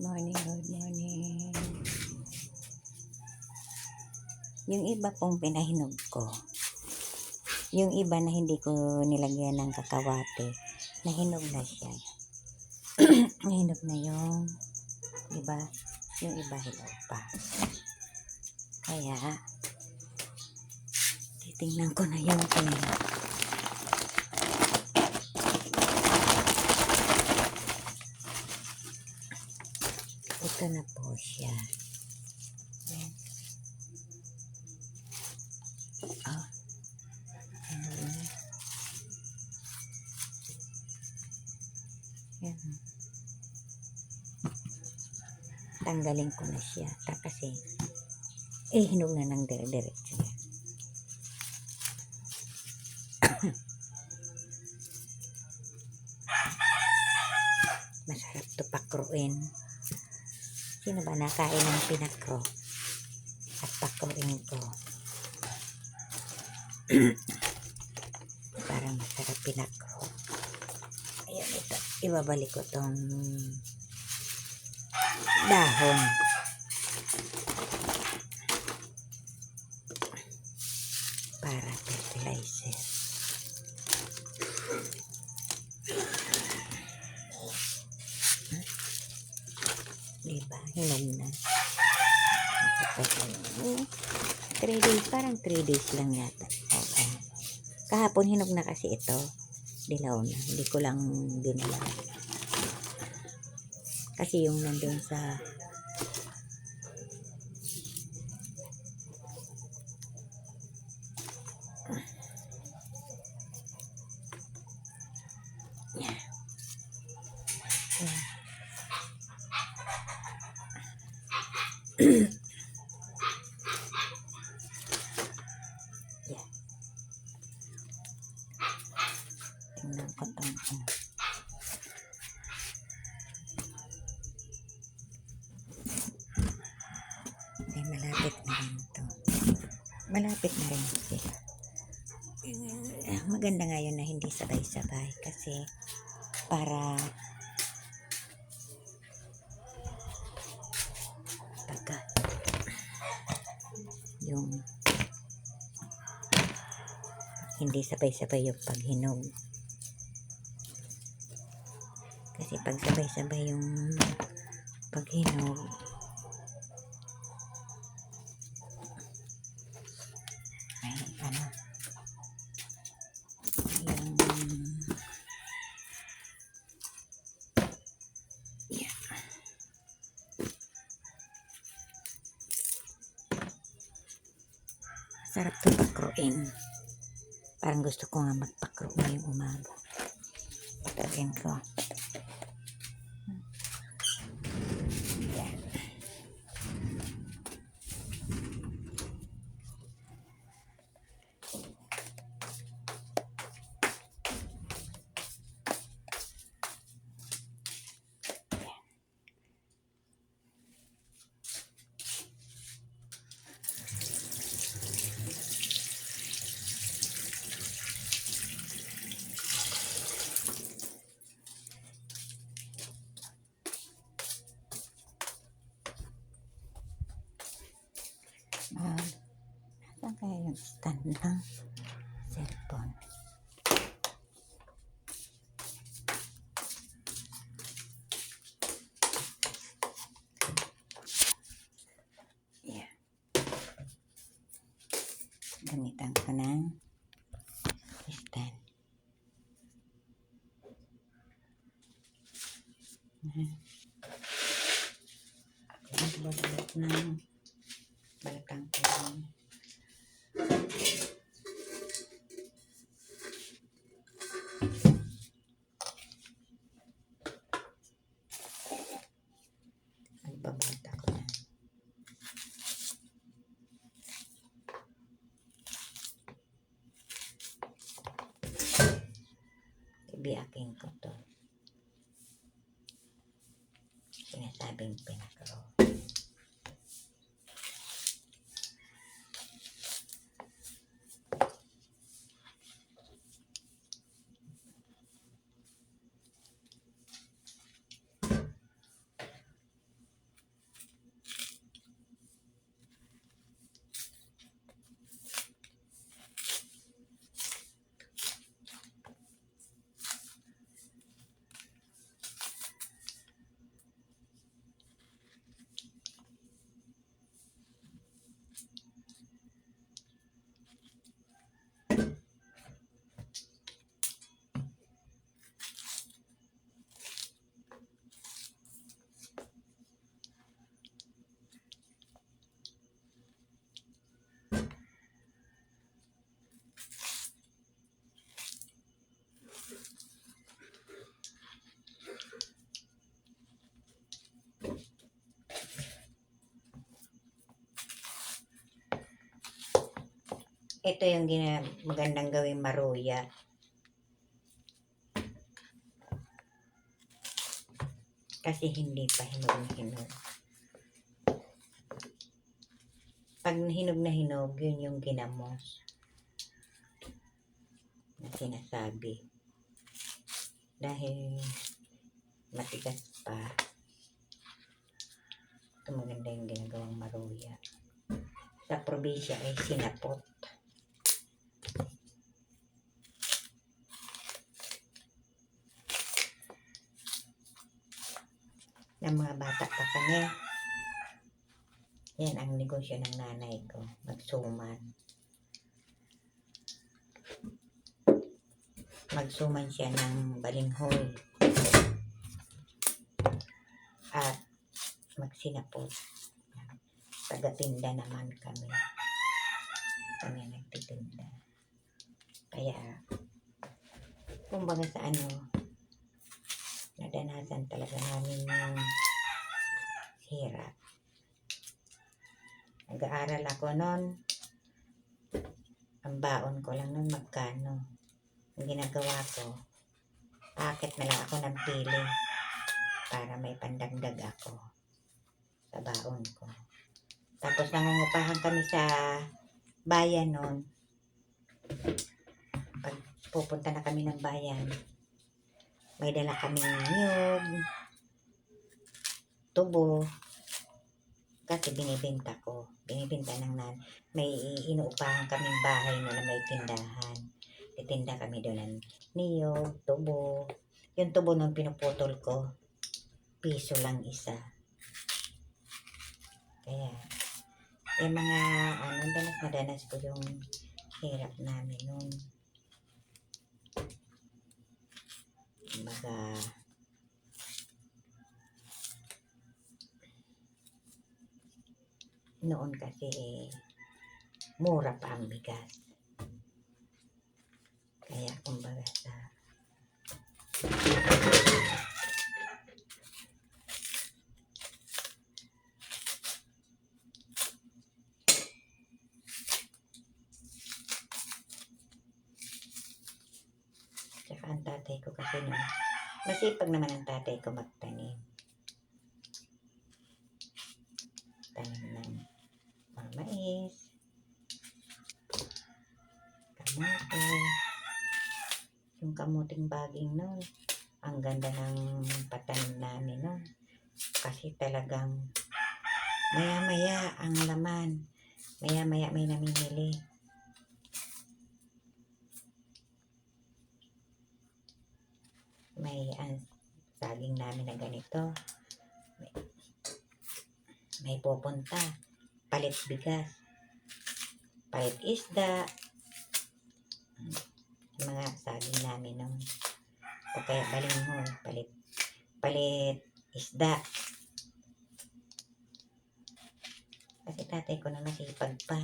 morning, good morning. Yung iba pong pinahinog ko, yung iba na hindi ko nilagyan ng kakawate, nahinog na siya. nahinog na yung, di ba? Yung iba hilaw pa. Kaya, titingnan ko na yung kanila. Ito na po siya. Ayan. Ah. Ano na? Yan. Tanggalin ko na siya. Ta kasi, eh, hinog na ng dire-diretso yan. Masarap to pakruin. Sino ba nakain ng pinakro? At pakruin ko. Parang masarap pinakro. Ayan ito. Ibabalik ko tong dahon. Para fertilizer. Hinog na. 3 days, parang 3 days lang yata. Oo. Kahapon hinog na kasi ito. Dilaw na. Hindi ko lang dinala. Kasi yung nandun sa Malapit na rin sila. Eh, Maganda nga yun na hindi sabay-sabay kasi para pagka yung hindi sabay-sabay yung paghinog. Kasi pag sabay-sabay yung paghinog, Sarap to pakruin. Parang gusto ko nga magpakro ngayong umaga. Pakruin ko. Stand ng cellphone? Gamitan ko ng stand. Ah. Ako magbabalot ng balakang ko. Magbabalot ako na. Ibiyakin ko to. Sinasabing pinakro. Ito yung gina, magandang gawing maruya. Kasi hindi pa hinog na hinog. Pag hinog na hinog, yun yung ginamos na sinasabi. Dahil matigas pa, ito maganda yung ginagawang maruya. Sa probinsya ay sinapot. Ng mga bata pa kami. Yan ang negosyo ng nanay ko. Magsuman. Magsuman siya ng balinghoy. At magsinapot. Tagatinda naman kami. Kami nagtitinda. Kaya, kumbaga sa ano, nadanasan talaga namin yung hirap. Nag-aaral ako noon. Ang baon ko lang noon magkano. Ang ginagawa ko, akit na lang ako ng pili para may pandagdag ako sa baon ko. Tapos nangungupahan kami sa bayan noon. Pag pupunta na kami ng bayan, may dala kaming niyog, tubo, kasi binibenta ko. Binibenta ng nan. May inuupahan kaming bahay na, na may tindahan. Titinda kami doon ng niyog, tubo. Yung tubo nung pinuputol ko, piso lang isa. Kaya, yung mga, ano, danas madanas ko yung hirap namin noon. Kumbaga, noon kasi mura pa ang bigas. Kaya kumbaga sa Tsaka ang tatay ko kasi no, masipag naman ang tatay ko magtanim. Tanim ng mga mais, kamote, yung baging nun. Ang ganda ng patanim namin. Kasi talagang maya-maya ang laman. Maya-maya may namimili. may ang saging namin na ganito. May, may pupunta. Palit bigas. Palit isda. Mga saging namin nung o kaya balinghoy. Palit, palit isda. Kasi tatay ko na masipag pa.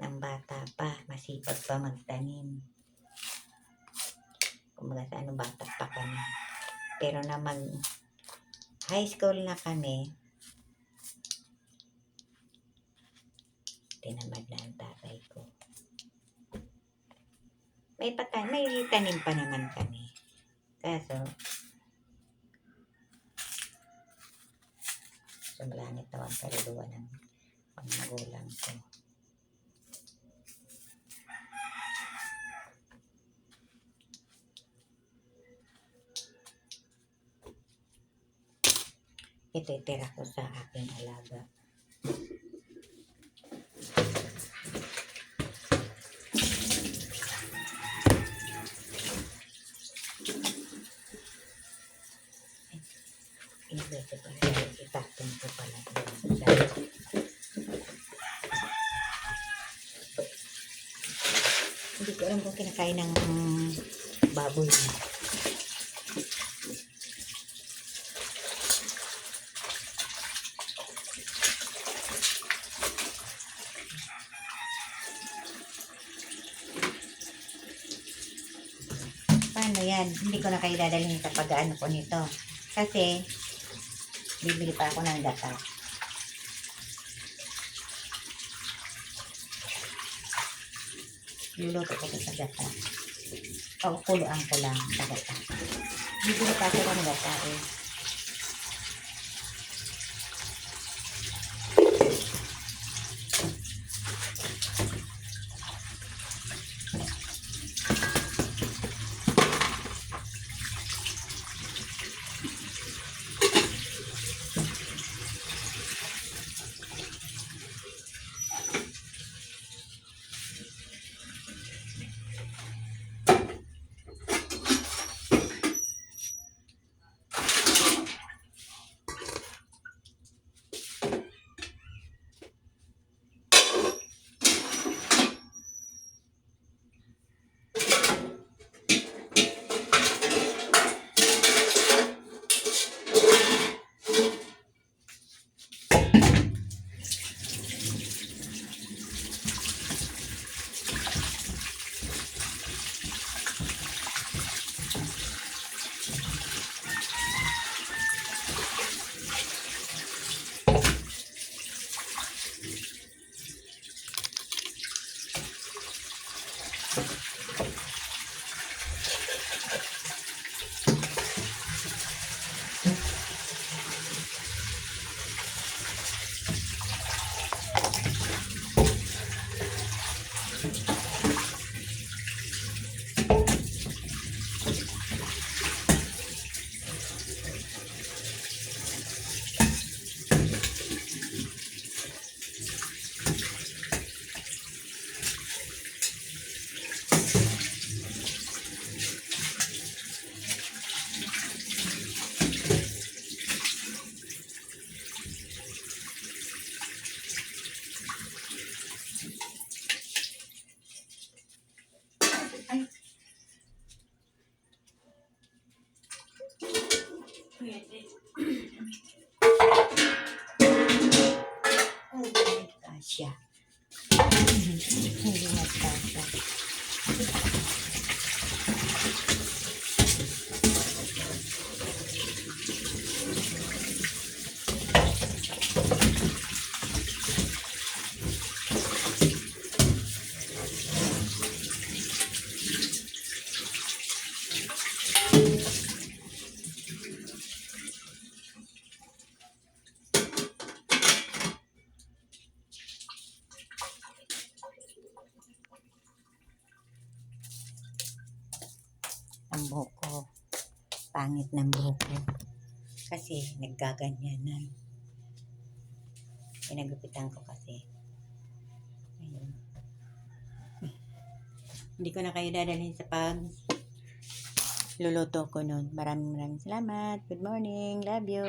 Ng bata pa. Masipag pa magtanim kumbaga sa ano, bata pa kami. Pero na mag high school na kami, tinamad na ang tatay ko. May patan, may tanim pa naman kami. Kaso, sumlangit na ang kaluluwa ng mga magulang ko. Ito itira ko sa aking alaga. Kung kinakain ng baboy. Paano yan? Hindi ko na kayo dadalhin sa pag-ano ko nito. Kasi, bibili pa ako ng gata. Luluto ko to sa gata. O, kuluan ko lang sa gata. Bibili pa ako ng gata eh. Ang buhok ko. Pangit ng buhok ko. Kasi naggaganyanan. Pinagupitan ko kasi. Ayun. Hindi ko na kayo dadalhin sa pag luluto ko nun. Maraming maraming salamat. Good morning. Love you.